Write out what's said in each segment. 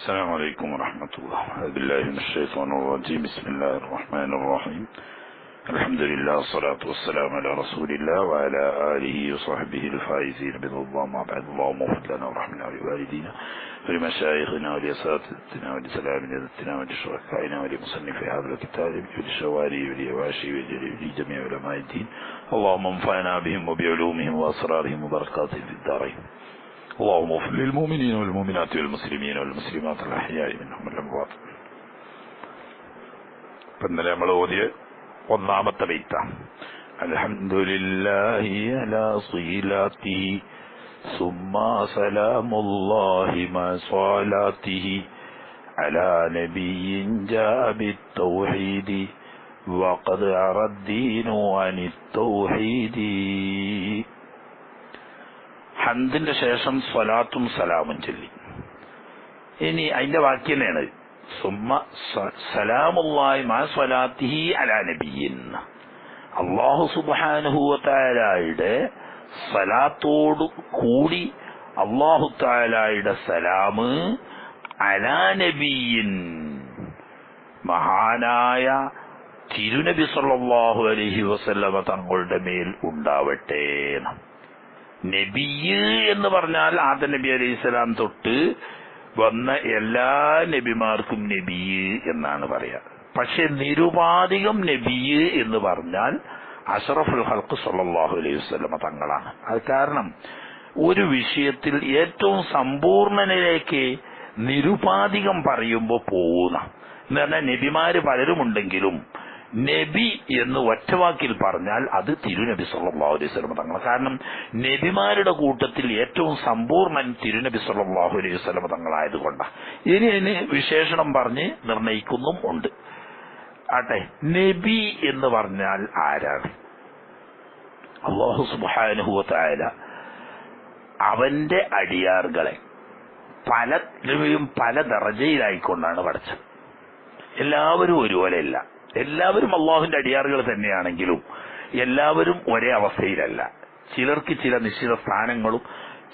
السلام عليكم ورحمة الله. بالله من الشيطان الرجيم. بسم الله الرحمن الرحيم. الحمد لله والصلاة والسلام على رسول الله وعلى آله وصحبه الفائزين برضا الله ما بعد. اللهم اغفر لنا ورحمنا ولوالدينا ولمشايخنا ولأساتذتنا ولسلامنا ولشركائنا ولمصنف هذا الكتاب ولشواري وليواشي ولجميع علماء الدين. اللهم انفعنا بهم وبعلومهم وأسرارهم وبركاتهم في الدارين. اللهم اغفر للمؤمنين والمؤمنات والمسلمين والمسلمات الأحياء منهم الأموات ഇന്നലെ നമ്മൾ ഓതിയ ഒന്നാമത്തെ ബൈത്ത അൽഹംദുലില്ലാഹി അലാ സ്വീലാത്തി ثم سلام الله مع صلاته على نبي جاء بالتوحيد وقد عرى الدين عن التوحيد ഹന്തിന്റെ ശേഷം സ്വലാത്തും സലാമും ചൊല്ലി. ഇനി അതിന്റെ വാക്യം തന്നെയാണ്. സുമ്മ സലാമുള്ളായി മാ സ്വലാത്തിഹി അലാ നബിയിൻ. അള്ളാഹു സുബാനുഹുവത്തായാലയുടെ സലാത്തോടു കൂടി അള്ളാഹു താലായുടെ സലാമ് അലാ നബിയിൻ. മഹാനായ തിരുനബി സല്ലാഹു അലഹി വസല്ലമ തങ്ങളുടെ മേൽ ഉണ്ടാവട്ടെ നബിയ് എന്ന് പറഞ്ഞാൽ ആദ നബി അലി സ്വലാം തൊട്ട് വന്ന എല്ലാ നബിമാർക്കും നബിയ് എന്നാണ് പറയാ. പക്ഷെ നിരുപാധികം നബിയ് എന്ന് പറഞ്ഞാൽ അഷറഫുൽ ഹൽക്ക് സല്ലാഹു അലൈഹി വസ്ലമ തങ്ങളാണ്. അത് കാരണം ഒരു വിഷയത്തിൽ ഏറ്റവും സമ്പൂർണനിലേക്ക് നിരുപാധികം പറയുമ്പോൾ പോകുന്ന എന്ന് പറഞ്ഞാൽ നബിമാര് പലരുമുണ്ടെങ്കിലും നബി എന്ന് ഒറ്റവാക്കിൽ പറഞ്ഞാൽ അത് തിരുനബി സല്ലാഹു അലൈഹി വസല്ലം തങ്ങൾ കാരണം നബിമാരുടെ കൂട്ടത്തിൽ ഏറ്റവും സമ്പൂർണൻ തിരുനബി സല്ലാഹു അലൈഹി വസല്ലം തങ്ങളായതുകൊണ്ടാണ് ഇനി അതിന് വിശേഷണം പറഞ്ഞ് നിർണയിക്കുന്നും ഉണ്ട്. ആട്ടെ നബി എന്ന് പറഞ്ഞാൽ ആരാണ്? അള്ളാഹു സുബാനുഹുവത്തായ അവന്റെ അടിയാറുകളെ പലരും പല ദർജയിലായിക്കൊണ്ടാണ് പഠിച്ചത് എല്ലാവരും ഒരുപോലെയല്ല. എല്ലാവരും അള്ളാഹുവിന്റെ അടിയാറുകൾ തന്നെയാണെങ്കിലും എല്ലാവരും ഒരേ അവസ്ഥയിലല്ല. ചിലർക്ക് ചില നിശ്ചിത സ്ഥാനങ്ങളും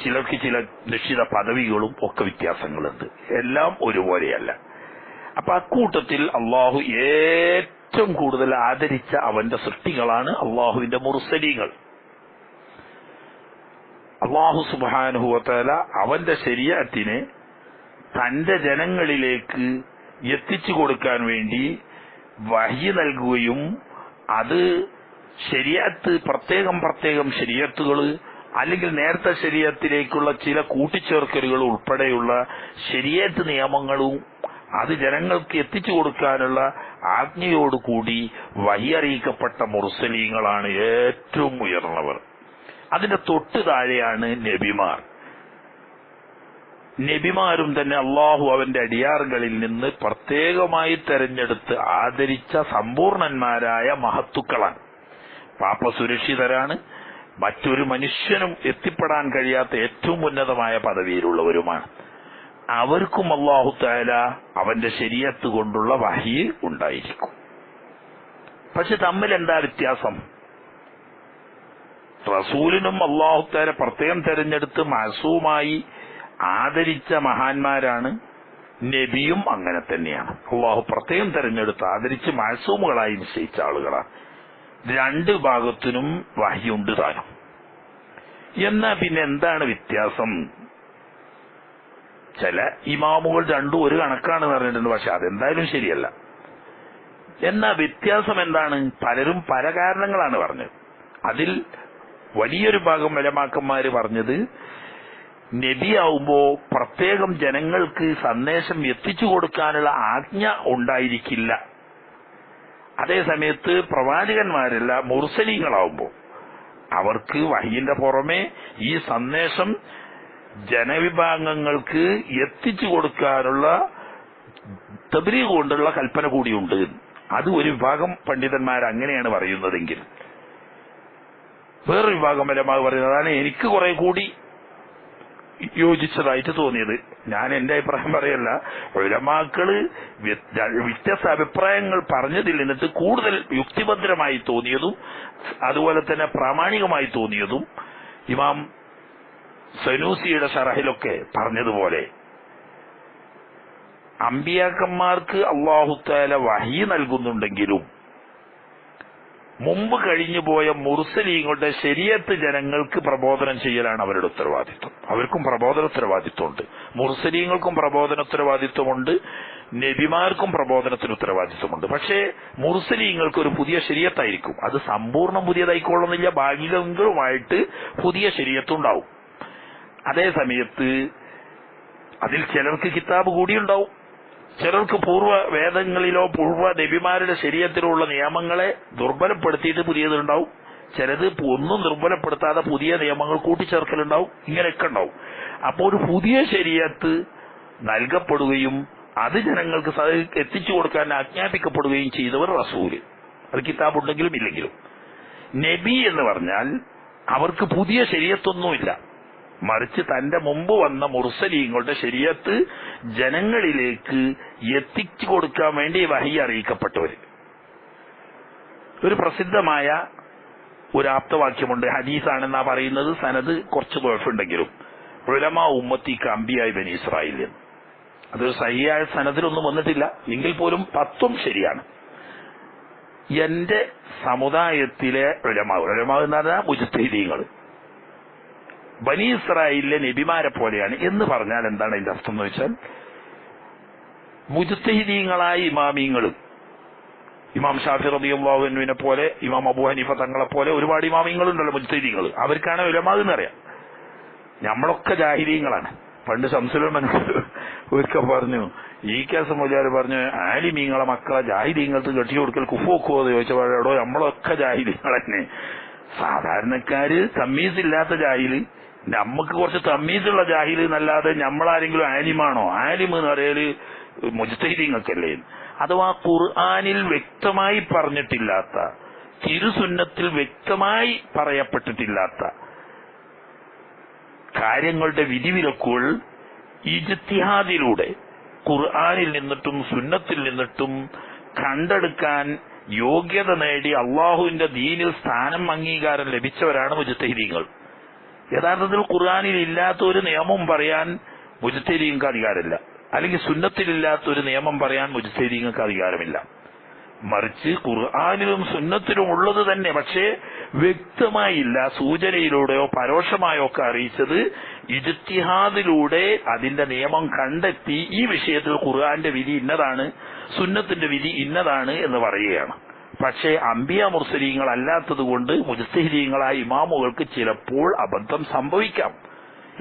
ചിലർക്ക് ചില നിശ്ചിത പദവികളും ഒക്കെ വ്യത്യാസങ്ങളുണ്ട്. എല്ലാം ഒരുപോലെയല്ല. അപ്പൊ അക്കൂട്ടത്തിൽ അള്ളാഹു ഏറ്റവും കൂടുതൽ ആദരിച്ച അവന്റെ സൃഷ്ടികളാണ് അള്ളാഹുവിന്റെ മുർസലികൾ അള്ളാഹു സുബാനുഭവത്തല അവന്റെ ശരീരത്തിനെ തന്റെ ജനങ്ങളിലേക്ക് എത്തിച്ചു കൊടുക്കാൻ വേണ്ടി വഹി നൽകുകയും അത് ശരിയത്ത് പ്രത്യേകം പ്രത്യേകം ശരിയത്തുകൾ അല്ലെങ്കിൽ നേരത്തെ ശരീരത്തിലേക്കുള്ള ചില കൂട്ടിച്ചേർക്കലുകൾ ഉൾപ്പെടെയുള്ള ശരിയേറ്റ് നിയമങ്ങളും അത് ജനങ്ങൾക്ക് എത്തിച്ചു കൊടുക്കാനുള്ള ആജ്ഞയോടുകൂടി വഹിയറിയിക്കപ്പെട്ട മുർസലീങ്ങളാണ് ഏറ്റവും ഉയർന്നവർ. അതിന്റെ തൊട്ടു താഴെയാണ് നബിമാർ. നബിമാരും തന്നെ അള്ളാഹു അവന്റെ അടിയാറുകളിൽ നിന്ന് പ്രത്യേകമായി തെരഞ്ഞെടുത്ത് ആദരിച്ച സമ്പൂർണന്മാരായ മഹത്തുക്കളാണ്. പാപ്പ സുരക്ഷിതരാണ്. മറ്റൊരു മനുഷ്യനും എത്തിപ്പെടാൻ കഴിയാത്ത ഏറ്റവും ഉന്നതമായ പദവിയിലുള്ളവരുമാണ്. അവർക്കും അള്ളാഹു താല അവന്റെ ശരീരത്ത് കൊണ്ടുള്ള വഹി ഉണ്ടായിരിക്കും. പക്ഷെ തമ്മിൽ എന്താ വ്യത്യാസം? റസൂലിനും അള്ളാഹു പ്രത്യേകം തെരഞ്ഞെടുത്ത് മാസവുമായി ആദരിച്ച മഹാന്മാരാണ് നബിയും അങ്ങനെ തന്നെയാണ്. അള്ളാഹു പ്രത്യേകം തെരഞ്ഞെടുത്ത് ആദരിച്ച് മാസൂമുകളായി നിശ്ചയിച്ച ആളുകളാണ്. രണ്ട് ഭാഗത്തിനും വഹിയുണ്ട് താനും. എന്നാ പിന്നെ എന്താണ് വ്യത്യാസം? ചില ഇമാമുകൾ രണ്ടും ഒരു കണക്കാണ് പറഞ്ഞിട്ടുണ്ട് പക്ഷെ അതെന്തായാലും ശരിയല്ല. എന്നാ വ്യത്യാസം എന്താണ്? പലരും പല കാരണങ്ങളാണ് പറഞ്ഞത്. അതിൽ വലിയൊരു ഭാഗം വലമാക്കന്മാര് പറഞ്ഞത് നബിയാവുമ്പോ പ്രത്യേകം ജനങ്ങൾക്ക് സന്ദേശം എത്തിച്ചു കൊടുക്കാനുള്ള ആജ്ഞ ഉണ്ടായിരിക്കില്ല. അതേ സമയത്ത് പ്രവാചകന്മാരല്ല മുർസലിങ്ങളാവുമ്പോ അവർക്ക് വഹിന്റെ പുറമെ ഈ സന്ദേശം ജനവിഭാഗങ്ങൾക്ക് എത്തിച്ചു കൊടുക്കാനുള്ള തബരി കൊണ്ടുള്ള കൽപ്പന കൂടിയുണ്ട്. അത് ഒരു വിഭാഗം പണ്ഡിതന്മാർ അങ്ങനെയാണ് പറയുന്നതെങ്കിൽ. വേറൊരു വിഭാഗം പരമാവ് പറയുന്നതാണ് എനിക്ക് കുറെ കൂടി യോജിച്ചതായിട്ട് തോന്നിയത്. ഞാൻ എന്റെ അഭിപ്രായം പറയല്ല. ഒരമാക്കൾ വ്യത്യസ്ത അഭിപ്രായങ്ങൾ പറഞ്ഞതിൽ നിന്നിട്ട് കൂടുതൽ യുക്തിഭദ്രമായി തോന്നിയതും അതുപോലെ തന്നെ പ്രാമാണികമായി തോന്നിയതും ഇമാം സനൂസിയുടെ ഷറഹിലൊക്കെ പറഞ്ഞതുപോലെ അമ്പിയാക്കന്മാർക്ക് അള്ളാഹുത്താല വഹി നൽകുന്നുണ്ടെങ്കിലും മുമ്പ് കഴിഞ്ഞു പോയ മുർസലീങ്ങളുടെ ശരിയത്ത് ജനങ്ങൾക്ക് പ്രബോധനം ചെയ്യലാണ് അവരുടെ ഉത്തരവാദിത്വം. അവർക്കും പ്രബോധന ഉത്തരവാദിത്വമുണ്ട്. മുർസലീങ്ങൾക്കും പ്രബോധന ഉത്തരവാദിത്വമുണ്ട്. നബിമാർക്കും പ്രബോധനത്തിന് ഉത്തരവാദിത്വമുണ്ട്. പക്ഷേ മുർസലീങ്ങൾക്ക് ഒരു പുതിയ ശരീരത്തായിരിക്കും. അത് സമ്പൂർണം പുതിയതായിക്കൊള്ളുന്നില്ല. ഭാഗികങ്ങളുമായിട്ട് പുതിയ ശരീരത്തുണ്ടാവും അതേ സമയത്ത് അതിൽ ചിലർക്ക് കിതാബ് കൂടിയുണ്ടാവും. ചിലർക്ക് പൂർവ വേദങ്ങളിലോ പൂർവ നബിമാരുടെ ശരീരത്തിലുള്ള നിയമങ്ങളെ ദുർബലപ്പെടുത്തിയിട്ട് പുതിയതുണ്ടാവും. ചിലത് ഒന്നും ദുർബലപ്പെടുത്താതെ പുതിയ നിയമങ്ങൾ കൂട്ടിച്ചേർക്കലുണ്ടാവും. ഇങ്ങനെയൊക്കെ ഉണ്ടാവും. അപ്പോൾ ഒരു പുതിയ ശരീരത്ത് നൽകപ്പെടുകയും അത് ജനങ്ങൾക്ക് എത്തിച്ചു കൊടുക്കാൻ ആജ്ഞാപിക്കപ്പെടുകയും ചെയ്തവർ റസൂൽ. അത് കിതാബ് ഉണ്ടെങ്കിലും ഇല്ലെങ്കിലും. നബി എന്ന് പറഞ്ഞാൽ അവർക്ക് പുതിയ ശരീരത്തൊന്നുമില്ല. മറിച്ച് തന്റെ മുമ്പ് വന്ന മുർസലീങ്ങളുടെ ശരീരത്ത് ജനങ്ങളിലേക്ക് എത്തിച്ചു കൊടുക്കാൻ വേണ്ടി വഹി അറിയിക്കപ്പെട്ടവര് ഒരു പ്രസിദ്ധമായ ഒരു ആപ്തവാക്യമുണ്ട്. ഹദീസാണെന്നാ പറയുന്നത്. സനത് കുറച്ച് കുഴപ്പമുണ്ടെങ്കിലും ഉലമ ഉമ്മത്തി കമ്പിയായി ബനി ഇസ്രായേൽ എന്ന് അത് സഹിയായ സനദിലൊന്നും വന്നിട്ടില്ല. എങ്കിൽ പോലും പത്തും ശരിയാണ്. എന്റെ സമുദായത്തിലെ ഉലമാവ്. ഉലമാവ് എന്ന് പറഞ്ഞാൽ മുജത്തീദീങ്ങൾ ബനി ഇസ്രായേലിലെ നബിമാരെ പോലെയാണ് എന്ന് പറഞ്ഞാൽ എന്താണ് അതിന്റെ അർത്ഥം എന്ന് വെച്ചാൽ മുജത്തഹിദീങ്ങളായ ഇമാമിങ്ങളും ഇമാം ഷാഫി റബിയുള്ളാഹുവിനെ പോലെ ഇമാം അബു ഹനീഫ തങ്ങളെ പോലെ ഒരുപാട് ഇമാമിങ്ങളുണ്ടല്ലോ മുജത്തഹിദീങ്ങൾ അവർക്കാണ് വിലമാകുന്ന അറിയാം. നമ്മളൊക്കെ ജാഹിദീങ്ങളാണ് പണ്ട് ശംസുലമനക്ക് ഒരിക്കൽ പറഞ്ഞു ഈ കേസ് മുജാര് പറഞ്ഞു ആലിമീങ്ങളെ മക്കളെ ജാഹിദീങ്ങൾക്ക് കെട്ടി കൊടുക്കൽ കുഫോക്കുവോ എന്ന് ചോദിച്ചപ്പോഴോ നമ്മളൊക്കെ ജാഹിദീങ്ങൾ തന്നെ സാധാരണക്കാര് തമ്മീസ് ഇല്ലാത്ത ജാഹിൽ. നമുക്ക് കുറച്ച് തമ്മീസുള്ള ജാഹിൽ എന്നല്ലാതെ നമ്മളാരെങ്കിലും ആലിമാണോ? ആലിം എന്ന് പറയൽ മുജത്തഹിദീങ്ങൾക്കല്ലേ അഥവാ ഖുർആാനിൽ വ്യക്തമായി പറഞ്ഞിട്ടില്ലാത്ത തിരുസുന്നത്തിൽ വ്യക്തമായി പറയപ്പെട്ടിട്ടില്ലാത്ത കാര്യങ്ങളുടെ വിധിവിലക്കുകൾ ഇജ്തിഹാദിലൂടെ ഖുർആാനിൽ നിന്നിട്ടും സുന്നത്തിൽ നിന്നിട്ടും കണ്ടെടുക്കാൻ യോഗ്യത നേടി അള്ളാഹുവിന്റെ ദീനിൽ സ്ഥാനം അംഗീകാരം ലഭിച്ചവരാണ് മുജത്തഹിദീങ്ങൾ യഥാർത്ഥത്തിൽ ഖുർആാനിൽ ഇല്ലാത്ത ഒരു നിയമം പറയാൻ മുജത്തഹിദീങ്ങൾക്ക് അധികാരമില്ല അല്ലെങ്കിൽ സുന്നത്തിലില്ലാത്ത ഒരു നിയമം പറയാൻ മുജത്തഹിദീങ്ങൾക്ക് അധികാരമില്ല മറിച്ച് ഖുർആാനിലും സുന്നത്തിലും ഉള്ളത് തന്നെ പക്ഷേ വ്യക്തമായില്ല സൂചനയിലൂടെയോ പരോക്ഷമായോ ഒക്കെ അറിയിച്ചത് ഇജ്തിഹാദിലൂടെ അതിന്റെ നിയമം കണ്ടെത്തി ഈ വിഷയത്തിൽ ഖുർആന്റെ വിധി ഇന്നതാണ് സുന്നത്തിന്റെ വിധി ഇന്നതാണ് എന്ന് പറയുകയാണ്. പക്ഷേ അമ്പിയ മുർസലീങ്ങൾ അല്ലാത്തത് കൊണ്ട് മുജസ്തഹിദീങ്ങളായ ഇമാമുകൾക്ക് ചിലപ്പോൾ അബദ്ധം സംഭവിക്കാം.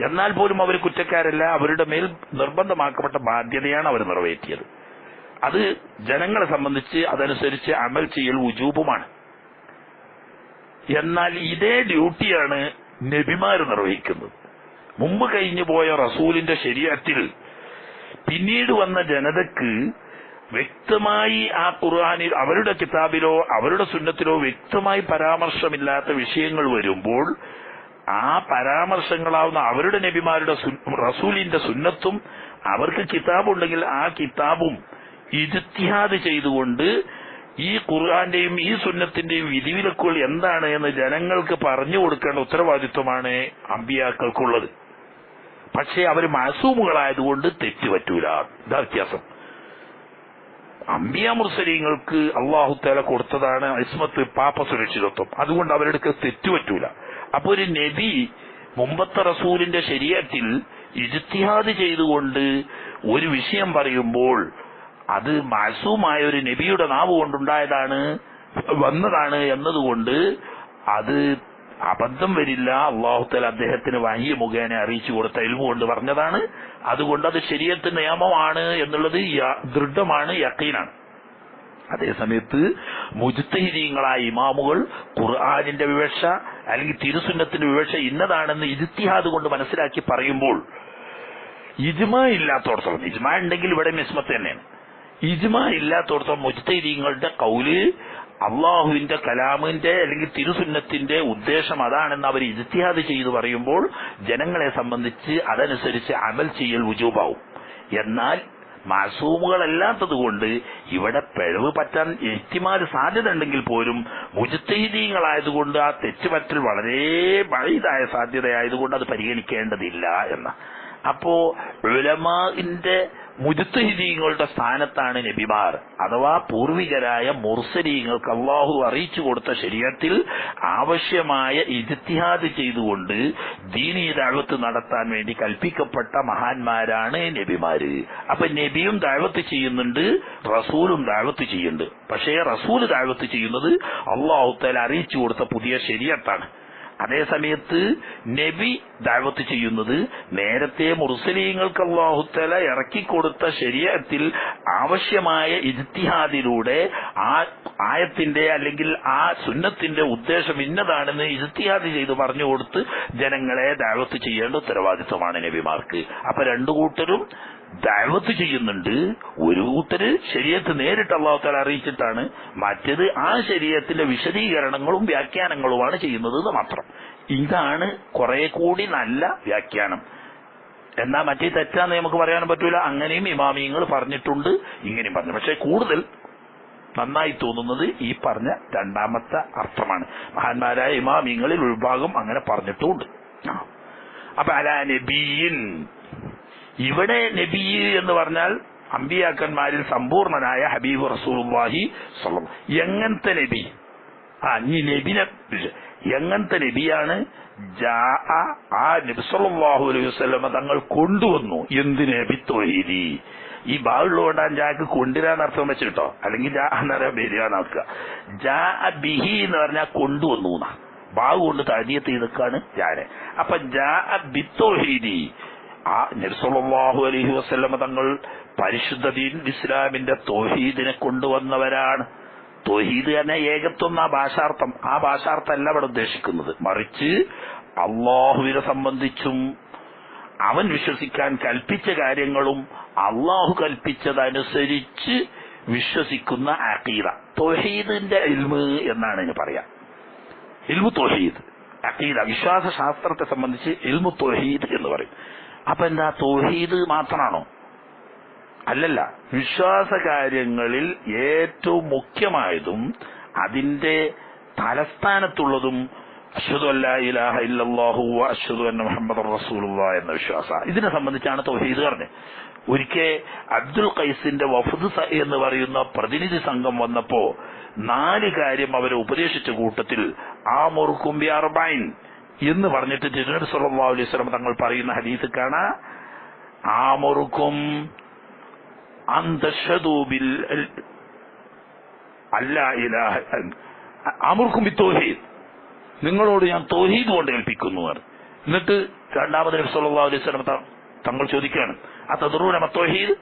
എന്നാൽ പോലും അവർ കുറ്റക്കാരല്ല അവരുടെ മേൽ നിർബന്ധമാക്കപ്പെട്ട ബാധ്യതയാണ് അവർ നിറവേറ്റിയത്. അത് ജനങ്ങളെ സംബന്ധിച്ച് അതനുസരിച്ച് അമൽ ചെയ്യൽ ഉജൂബുമാണ്. എന്നാൽ ഇതേ ഡ്യൂട്ടിയാണ് നബിമാർ നിർവഹിക്കുന്നത്. മുമ്പ് കഴിഞ്ഞു പോയ റസൂലിന്റെ ശരീരത്തിൽ പിന്നീട് വന്ന ജനതക്ക് വ്യക്തമായി ആ ഖുർആാനിൽ അവരുടെ കിതാബിലോ അവരുടെ സുന്നത്തിലോ വ്യക്തമായി പരാമർശമില്ലാത്ത വിഷയങ്ങൾ വരുമ്പോൾ ആ പരാമർശങ്ങളാവുന്ന അവരുടെ നബിമാരുടെ റസൂലിന്റെ സുന്നത്തും അവർക്ക് കിതാബുണ്ടെങ്കിൽ ആ കിതാബും ഇജ്തിഹാദ് ചെയ്തുകൊണ്ട് ഈ ഖുർആാന്റെയും ഈ സുന്നത്തിന്റെയും വിധിവിലക്കുകൾ എന്താണ് എന്ന് ജനങ്ങൾക്ക് പറഞ്ഞു കൊടുക്കേണ്ട ഉത്തരവാദിത്വമാണ് അമ്പിയാക്കൾക്കുള്ളത്. പക്ഷേ അവർ മാസൂമുകളായതുകൊണ്ട് തെറ്റുപറ്റൂല. ഇതാ വ്യത്യാസം. അമ്പിയ മുർസലീങ്ങൾക്ക് തല കൊടുത്തതാണ് ഇസ്മത്ത് പാപ്പ സുരക്ഷിതത്വം. അതുകൊണ്ട് അവരുടെ തെറ്റുപറ്റൂല അപ്പൊ ഒരു നബി മുമ്പത്തെ റസൂലിന്റെ ശരീരത്തിൽ ഇജ്തിഹാദ് ചെയ്തുകൊണ്ട് ഒരു വിഷയം പറയുമ്പോൾ അത് മാസൂമായ ഒരു നബിയുടെ നാവ് കൊണ്ടുണ്ടായതാണ് വന്നതാണ് എന്നതുകൊണ്ട് അത് അബദ്ധം വരില്ല. അള്ളാഹുത്തൽ അദ്ദേഹത്തിന് വഹ്യ മുഖേന അറിയിച്ചു കൊടുത്ത എൽമു കൊണ്ട് പറഞ്ഞതാണ്. അതുകൊണ്ട് അത് ശരീരത്തിന് നിയമമാണ് എന്നുള്ളത് ദൃഢമാണ് യക്കീനാണ് അതേസമയത്ത് മുജ്തഹിദീങ്ങളായ ഇമാമുകൾ ഖുർആാനിന്റെ വിവക്ഷ അല്ലെങ്കിൽ തിരുസുന്നത്തിന്റെ വിവക്ഷ ഇന്നതാണെന്ന് ഇരുത്തിഹാദ് കൊണ്ട് മനസ്സിലാക്കി പറയുമ്പോൾ ഇജ്മ ഇല്ലാത്തോടത്തോളം ഇജ്മ ഉണ്ടെങ്കിൽ ഇവിടെ മിസ്മത്ത് തന്നെയാണ്. ഇജ്മ ഇല്ലാത്തോടത്തോളം മുജ്തഹിദീങ്ങളുടെ കൗൽ അള്ളാഹുവിന്റെ കലാമിന്റെ അല്ലെങ്കിൽ തിരുസുന്നത്തിന്റെ ഉദ്ദേശം അതാണെന്ന് അവർ ഇജ്തിഹാദ് ചെയ്തു പറയുമ്പോൾ ജനങ്ങളെ സംബന്ധിച്ച് അതനുസരിച്ച് അമൽ ചെയ്യൽ ഉജൂബാവും എന്നാൽ മാസൂമുകളല്ലാത്തത് കൊണ്ട് ഇവിടെ പിഴവ് പറ്റാൻ എത്തിമാര് സാധ്യത ഉണ്ടെങ്കിൽ പോലും മുജത്തൈദീങ്ങളായതുകൊണ്ട് ആ തെറ്റുപറ്റൽ വളരെ വൈതായ സാധ്യതയായതുകൊണ്ട് അത് പരിഗണിക്കേണ്ടതില്ല എന്ന. അപ്പോ ഉലമാന്റെ മുരുത്തഹിദീങ്ങളുടെ സ്ഥാനത്താണ് നബിമാർ. അഥവാ പൂർവികരായ മുർസലീങ്ങൾക്ക് അള്ളാഹു അറിയിച്ചു കൊടുത്ത ശരീരത്തിൽ ആവശ്യമായ ഇജ്തിഹാദ് ചെയ്തുകൊണ്ട് ദീനീ ദാവത്ത് നടത്താൻ വേണ്ടി കൽപ്പിക്കപ്പെട്ട മഹാന്മാരാണ് നബിമാര് അപ്പൊ നബിയും ദാവത്ത് ചെയ്യുന്നുണ്ട് റസൂലും ദാവത്ത് ചെയ്യുന്നുണ്ട്. പക്ഷേ റസൂൽ ദാവത്ത് ചെയ്യുന്നത് അള്ളാഹുത്തൽ അറിയിച്ചു കൊടുത്ത പുതിയ ശരീരത്താണ് അതേ സമയത്ത് നബി ദാവത്ത് ചെയ്യുന്നത് നേരത്തെ മുർസലീങ്ങൾക്ക് അള്ളാഹുത്തല ഇറക്കിക്കൊടുത്ത ശരീരത്തിൽ ആവശ്യമായ ഇജ്തിഹാദിലൂടെ ആ ആയത്തിന്റെ അല്ലെങ്കിൽ ആ സുന്നത്തിന്റെ ഉദ്ദേശം ഇന്നതാണെന്ന് ഇജ്തിഹാദ് ചെയ്ത് പറഞ്ഞു കൊടുത്ത് ജനങ്ങളെ ദാവത്ത് ചെയ്യേണ്ട ഉത്തരവാദിത്വമാണ് നബിമാർക്ക്. അപ്പൊ രണ്ടു കൂട്ടരും ദാവത്ത് ചെയ്യുന്നുണ്ട്. ഒരു കൂട്ടര് ശരീരത്ത് നേരിട്ട് അള്ളാഹുത്താല അറിയിച്ചിട്ടാണ്. മറ്റേത് ആ ശരീരത്തിന്റെ വിശദീകരണങ്ങളും വ്യാഖ്യാനങ്ങളുമാണ് ചെയ്യുന്നത് മാത്രം. ഇതാണ് കുറെ കൂടി നല്ല വ്യാഖ്യാനം. എന്നാ മറ്റേ തെറ്റാന്ന് നമുക്ക് പറയാനും പറ്റൂല. അങ്ങനെയും ഇമാമിയങ്ങൾ പറഞ്ഞിട്ടുണ്ട്. ഇങ്ങനെയും പറഞ്ഞു. പക്ഷെ കൂടുതൽ നന്നായി തോന്നുന്നത് ഈ പറഞ്ഞ രണ്ടാമത്തെ അർത്ഥമാണ്. മഹാന്മാരായ ഇമാമിയങ്ങളിൽ ഒരു ഭാഗം അങ്ങനെ പറഞ്ഞിട്ടുമുണ്ട്. അപ്പൊ അല നബിയിൻ ഇവിടെ നബി എന്ന് പറഞ്ഞാൽ അമ്പിയാക്കന്മാരിൽ സമ്പൂർണനായ ഹബീബ് സ്വല്ലം. എങ്ങനത്തെ നബി? ആ നീ നബിനെ എങ്ങനത്തെ നബിയാണ്? ആ അലൈഹി വസല്ലമ തങ്ങൾ കൊണ്ടുവന്നു. എന്തിനെ? നബി ഈ കൊണ്ടാൻ ജാക്ക് കൊണ്ടുവരാൻ അർത്ഥം വെച്ചിട്ടോ അല്ലെങ്കിൽ ജാ ജാ ബിഹി എന്ന് പറഞ്ഞാൽ കൊണ്ടുവന്നു ബാവ് കൊണ്ട് താഴ്ത്തിയത്ത് നിൽക്കാണ് ജാന് അപ്പൊ ജാ ബിത്തോഹീദി ആ നബ്സല്ലാഹു അലഹി വസ്ലമ തങ്ങൾ പരിശുദ്ധ ദീൻ ഇസ്ലാമിന്റെ തോഹീദിനെ കൊണ്ടുവന്നവരാണ്. തോഹീദ് തന്നെ ഏകത്വം ആ ഭാഷാർത്ഥം. ആ ഭാഷാർത്ഥമല്ല അവിടെ ഉദ്ദേശിക്കുന്നത്. മറിച്ച് അള്ളാഹുവിനെ സംബന്ധിച്ചും അവൻ വിശ്വസിക്കാൻ കൽപ്പിച്ച കാര്യങ്ങളും അള്ളാഹു കൽപ്പിച്ചതനുസരിച്ച് വിശ്വസിക്കുന്ന അഖീദ. തൊഹീദിന്റെ ഇൽമ് എന്നാണ് ഇനി പറയാം. ഇൽമു തൊഹീദ്. അഖീദ വിശ്വാസ ശാസ്ത്രത്തെ സംബന്ധിച്ച് ഇൽമു തൊഹീദ് എന്ന് പറയും. അപ്പൊ എന്താ തോഹീദ് മാത്രമാണോ അല്ലല്ല. വിശ്വാസ കാര്യങ്ങളിൽ ഏറ്റവും മുഖ്യമായതും അതിന്റെ തലസ്ഥാനത്തുള്ളതും എന്ന വിശ്വാസ. ഇതിനെ സംബന്ധിച്ചാണ് തൗഹീദ് പറഞ്ഞത്. ഒരിക്കൽ അബ്ദുൽ ഖൈസിന്റെ വഫദ് എന്ന് പറയുന്ന പ്രതിനിധി സംഘം വന്നപ്പോ നാല് കാര്യം അവരെ ഉപദേശിച്ച കൂട്ടത്തിൽ ആ മുറുക്കുംബി ബിഅർബൈൻ എന്ന് പറഞ്ഞിട്ട് തിരുനബി സല്ലല്ലാഹു അലൈഹി വസല്ലം തങ്ങൾ പറയുന്ന ഹദീസ് കാണാ ആമുറുക്കും അന്തശതൂബിൽ അല്ല ഇലാഹ അമുർക്കും തോഹീദ്. നിങ്ങളോട് ഞാൻ തോഹീദ് കൊണ്ട് ഏൽപ്പിക്കുന്നു എന്ന്. എന്നിട്ട് രണ്ടാമത് നബി സല്ലല്ലാഹു അലൈഹി സ്വലം തങ്ങൾ ചോദിക്കുകയാണ് ആ തദറൂന തോഹീദ്?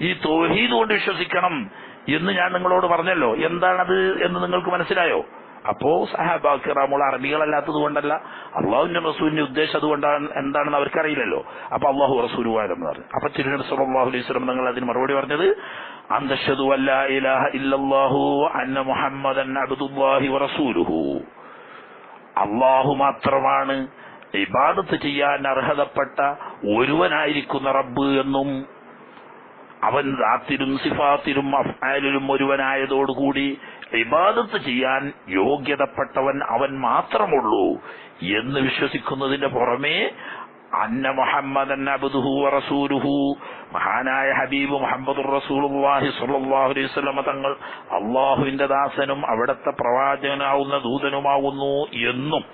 ഈ തോഹീദ് കൊണ്ട് വിശ്വസിക്കണം എന്ന് ഞാൻ നിങ്ങളോട് പറഞ്ഞല്ലോ. എന്താണത് എന്ന് നിങ്ങൾക്ക് മനസ്സിലായോ? അപ്പോ സഹാബാക്കിറാമുള്ള അറബികളല്ലാത്തത് കൊണ്ടല്ല. അള്ളാഹുവിന്റെ റസൂലിന്റെ ഉദ്ദേശം അതുകൊണ്ടാണ് എന്താണെന്ന് അവർക്കറിയില്ലല്ലോ. അപ്പൊ അള്ളാഹു റസൂലുവാരെന്ന് പറഞ്ഞു. അപ്പൊ തിരുനബി സല്ലല്ലാഹു അലൈഹി സ്വലം തങ്ങൾ അതിന് മറുപടി പറഞ്ഞത് അന്തഷതു അല്ലാ ഇലാഹ ഇല്ലാഹു അന്ന വറസൂലുഹു അള്ളാഹു മാത്രമാണ് ഇബാദത്ത് ചെയ്യാൻ അർഹതപ്പെട്ട ഒരുവനായിരിക്കുന്ന റബ്ബ് എന്നും അവൻ ദാത്തിലും സിഫാത്തിലും അഫ്ആലിലും ഒരുവനായതോടുകൂടി ഇബാദത്ത് ചെയ്യാൻ യോഗ്യതപ്പെട്ടവൻ അവൻ മാത്രമുള്ളൂ എന്ന് വിശ്വസിക്കുന്നതിന്റെ പുറമേ അന്ന മുഹമ്മദൻ അബ്ദുഹു റസൂലുഹു. മഹാനായ ഹബീബ് മുഹമ്മദ് റസൂലുള്ളാഹി സ്വല്ലല്ലാഹു അലൈഹി വസല്ലം തങ്ങൾ അള്ളാഹുവിന്റെ ദാസനും അവിടത്തെ പ്രവാചകനാവുന്ന ദൂതനുമാവുന്നു എന്നും.